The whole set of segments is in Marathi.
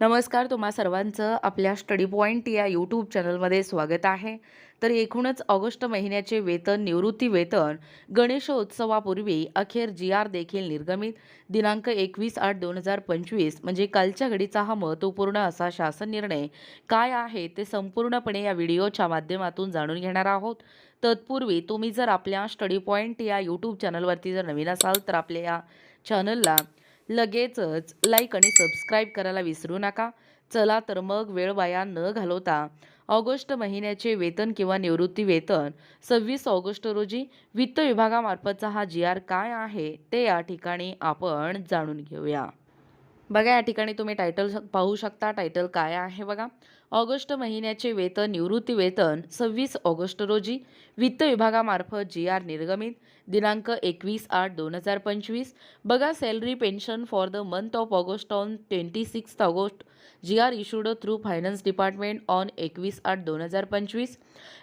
नमस्कार तुम्हा सर्वांचं आपल्या स्टडी पॉईंट या यूट्यूब चॅनलमध्ये स्वागत आहे. तर एकूणच ऑगस्ट महिन्याचे वेतन निवृत्ती वेतन गणेशोत्सवापूर्वी अखेर जी आर देखील निर्गमित. दिनांक एकवीस आठ दोन हजार पंचवीस म्हणजे कालच्या घडीचा हा महत्त्वपूर्ण असा शासन निर्णय काय आहे ते संपूर्णपणे या व्हिडिओच्या माध्यमातून जाणून घेणार आहोत. तत्पूर्वी तुम्ही जर आपल्या स्टडी पॉईंट या यूट्यूब चॅनलवरती जर नवीन असाल तर आपल्या या चॅनलला लगेचच लाईक आणि सबस्क्राईब करायला विसरू नका. चला तर मग वेळ वाया न घालवता ऑगस्ट महिन्याचे वेतन किंवा निवृत्ती वेतन सव्वीस ऑगस्ट रोजी वित्त विभागामार्फतचा हा जी आर काय आहे ते या ठिकाणी आपण जाणून घेऊया. बघा या ठिकाणी तुम्ही टायटल पाहू शकता. टायटल काय आहे बघा? ऑगस्ट महिन्याचे वेतन निवृत्ती वेतन सव्वीस ऑगस्ट रोजी. वित्त विभागामार्फत जी आर निर्गमित. दिनांक एकवीस आठ दोन हजार पंचवीस. बघा salary pension for the month of August on twenty six August. G R issued through finance department on एकवीस आठ दोन हजार पंचवीस.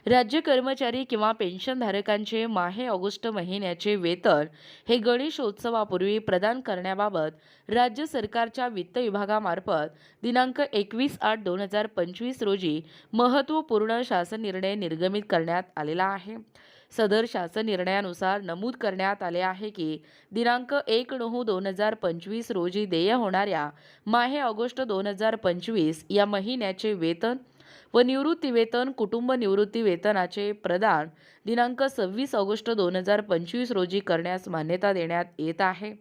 राज्य कर्मचारी किंवा पेन्शनधारकांचे माहे ऑगस्ट महिन्याचे वेतन हे गणेशोत्सवापूर्वी प्रदान करण्याबाबत राज्य सरकारच्या वित्त विभागामार्फत दिनांक एकवीस आठ दोन हजार पंचवीस रोजी महत्त्वपूर्ण शासन निर्णय निर्गमित करण्यात आलेला आहे. सदर शासन निर्णयानुसार नमूद करण्यात आले आहे की दिनांक एक नऊ दोन हजार पंचवीस रोजी देय होणाऱ्या माहे ऑगस्ट दोन हजार पंचवीस या महिन्याचे वेतन व निवृत्ती वेतन कुटुंब निवृत्ती वेतनाचे प्रदान दिनांक सव्वीस ऑगस्ट दोन हजार पंचवीस रोजी करण्यास मान्यता देण्यात येत आहे.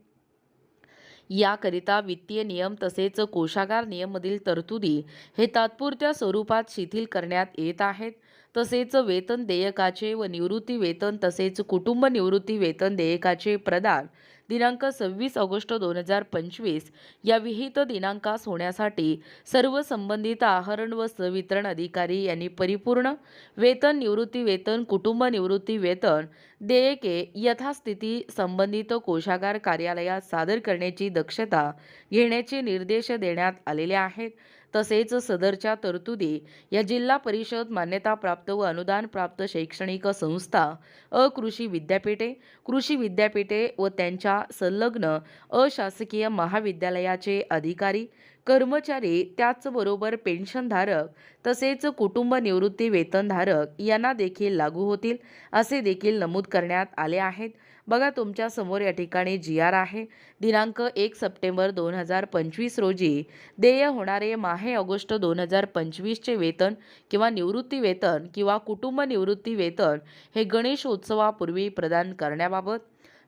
याकरिता वित्तीय नियम तसेच कोशागार नियममधील तरतुदी हे तात्पुरत्या स्वरूपात शिथिल करण्यात येत आहेत. तसेच वेतन देयकाचे व निवृत्ती वेतन तसेच कुटुंब निवृत्ती वेतन देयकाचे प्रदान दिनांक सव्वीस ऑगस्ट दोन हजार पंचवीस या विहित दिनांकास होण्यासाठी सर्व संबंधित आहरण व संवितरण अधिकारी यांनी परिपूर्ण वेतन निवृत्ती वेतन कुटुंब निवृत्ती वेतन देयके यथास्थिती संबंधित कोषागार कार्यालयात सादर करण्याची दक्षता घेण्याचे निर्देश देण्यात आलेले आहेत. तसेच सदरच्या तरतुदी या जिल्हा परिषद मान्यताप्राप्त व अनुदानप्राप्त शैक्षणिक संस्था अकृषी विद्यापीठे कृषी विद्यापीठे व त्यांच्या संलग्न अशासकीय महाविद्यालयाचे अधिकारी कर्मचारी त्याचबरोबर पेन्शनधारक तसेच कुटुंब निवृत्ती वेतनधारक यांना देखील लागू होतील असे देखील नमूद करण्यात आले आहेत. बघा तुमच्यासमोर या ठिकाणी जी आर आहे. दिनांक एक सप्टेंबर दोन हजार पंचवीस रोजी देय होणारे माहे ऑगस्ट दोन हजार पंचवीसचे वेतन किंवा निवृत्ती वेतन किंवा कुटुंब निवृत्ती वेतन हे गणेशोत्सवापूर्वी प्रदान करण्याबाबत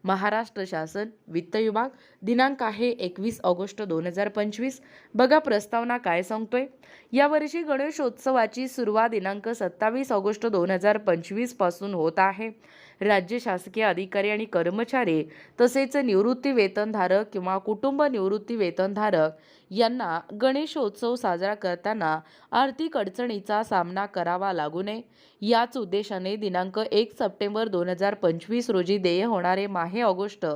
महाराष्ट्र शासन वित्त विभाग दिनांक आहे एकवीस ऑगस्ट दोन हजार पंचवीस. बघा प्रस्तावना काय सांगतोय? यावर्षी गणेशोत्सवाची सुरुवात दिनांक सत्तावीस ऑगस्ट दोन हजार पंचवीसपासून होत आहे. राज्य शासकीय अधिकारी आणि कर्मचारी तसेच निवृत्ती वेतनधारक किंवा कुटुंब निवृत्ती वेतनधारक यांना गणेशोत्सव साजरा करताना आर्थिक अडचणीचा सामना करावा लागू नये. याच उद्देशाने दिनांक एक सप्टेंबर दोन हजार पंचवीस रोजी देय होणारे माहे ऑगस्ट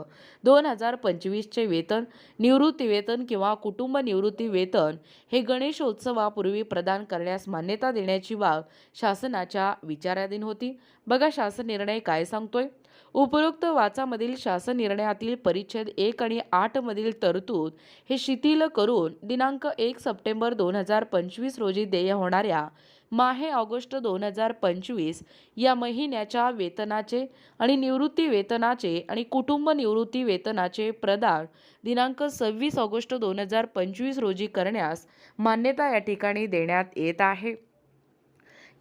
दोन हजार पंचवीसचे वेतन निवृत्ती वेतन किंवा कुटुंब निवृत्ती वेतन हे गणेशोत्सवापूर्वी प्रदान करण्यास मान्यता देण्याची बाब शासनाच्या विचाराधीन होती. बघा शासन निर्णय काय सांगतोय. उपरोक्त वाचामधील शासन निर्णयातील परिच्छेद एक आणि आठ मधील तरतूद हे शिथिल करून दिनांक एक सप्टेंबर दोन हजार पंचवीस रोजी देय होणाऱ्या माहे ऑगस्ट दोन हजार पंचवीस या महिन्याच्या वेतनाचे आणि निवृत्ती वेतनाचे आणि कुटुंब निवृत्ती वेतनाचे प्रदान दिनांक सव्वीस ऑगस्ट दोन हजार पंचवीस रोजी करण्यास मान्यता या ठिकाणी देण्यात येत आहे.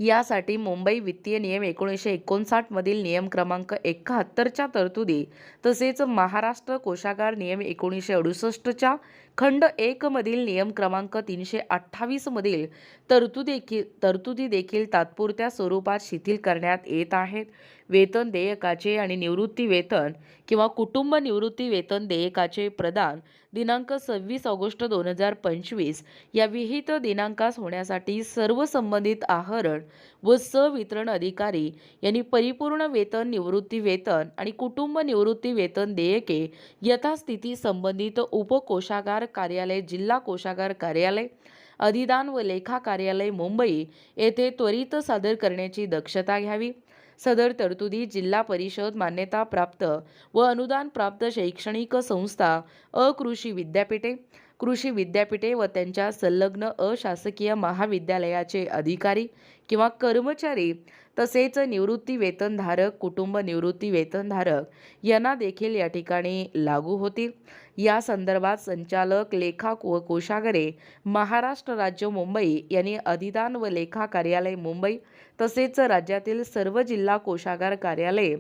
यासाठी मुंबई वित्तीय नियम एकोणीसशे एकोणसाठमधील नियम क्रमांक एकाहत्तरच्या तरतुदी तसेच महाराष्ट्र कोशागार नियम एकोणीसशे अडुसष्टच्या खंड एकमधील नियम क्रमांक तीनशे अठ्ठावीसमधील तरतुदी तरतुदी देखील तात्पुरत्या स्वरूपात शिथिल करण्यात येत आहेत. वेतन देयकाचे आणि निवृत्ती वेतन किंवा कुटुंब निवृत्ती वेतन देयकाचे प्रदान दिनांक सव्वीस ऑगस्ट दोन हजार पंचवीस या विहित दिनांकास होण्यासाठी सर्व संबंधित आहरण व सवितरण अधिकारी यांनी परिपूर्ण वेतन निवृत्ती वेतन आणि कुटुंब निवृत्ती वेतन देयके यथास्थिती संबंधित उपकोशागार कार्यालय जिल्हा कोषागार कार्यालय अधिदान व लेखा कार्यालय मुंबई येथे त्वरित सादर करण्याची दक्षता घ्यावी. सदर तरतुदी जिल्हा परिषद मान्यता प्राप्त व अनुदान प्राप्त शैक्षणिक संस्था अकृषी विद्यापीठे कृषी विद्यापीठे व त्यांच्या संलग्न अशासकीय महाविद्यालयाचे अधिकारी किंवा कर्मचारी तसेच निवृत्ती वेतनधारक कुटुंब निवृत्ती वेतनधारक यांना देखील या ठिकाणी लागू होतील. या संदर्भात संचालक लेखा व कोषागरे महाराष्ट्र राज्य मुंबई यांनी अधिदान व लेखा कार्यालय मुंबई तसेच राज्यातील सर्व जिल्हा कोशागार कार्यालय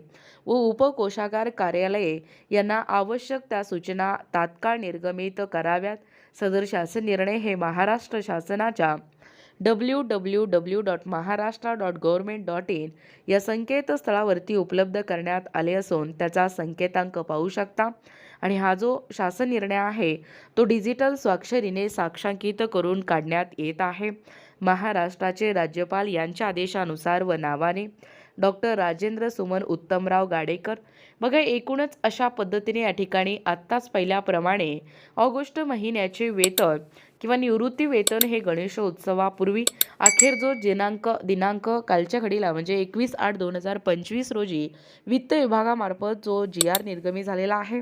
व उपकोशागार कार्यालये यांना आवश्यक त्या सूचना तात्काळ निर्गमित कराव्यात. सदर शासन निर्णय हे महाराष्ट्र शासनाच्या W W W dot Maharashtra dot government dot in या संकेतस्थळावरती उपलब्ध करण्यात आले असून त्याचा संकेतांक पाहू शकता. आणि हा जो शासन निर्णय आहे तो डिजिटल स्वाक्षरीने साक्षांकित करून काढण्यात येत आहे. महाराष्ट्राचे राज्यपाल यांच्या आदेशानुसार व नावाने डॉक्टर राजेंद्र सुमन उत्तमराव गाडेकर बघा एकूणच अशा पद्धतीने या ठिकाणी आत्ताच पहिल्याप्रमाणे ऑगस्ट महिन्याचे वेतन किंवा निवृत्ती वेतन हे गणेशोत्सवापूर्वी अखेर जो दिनांक दिनांक कालच्या घडीला म्हणजे एकवीस आठ दोन हजार पंचवीस रोजी वित्त विभागामार्फत जो जी आर निर्गमी झालेला आहे.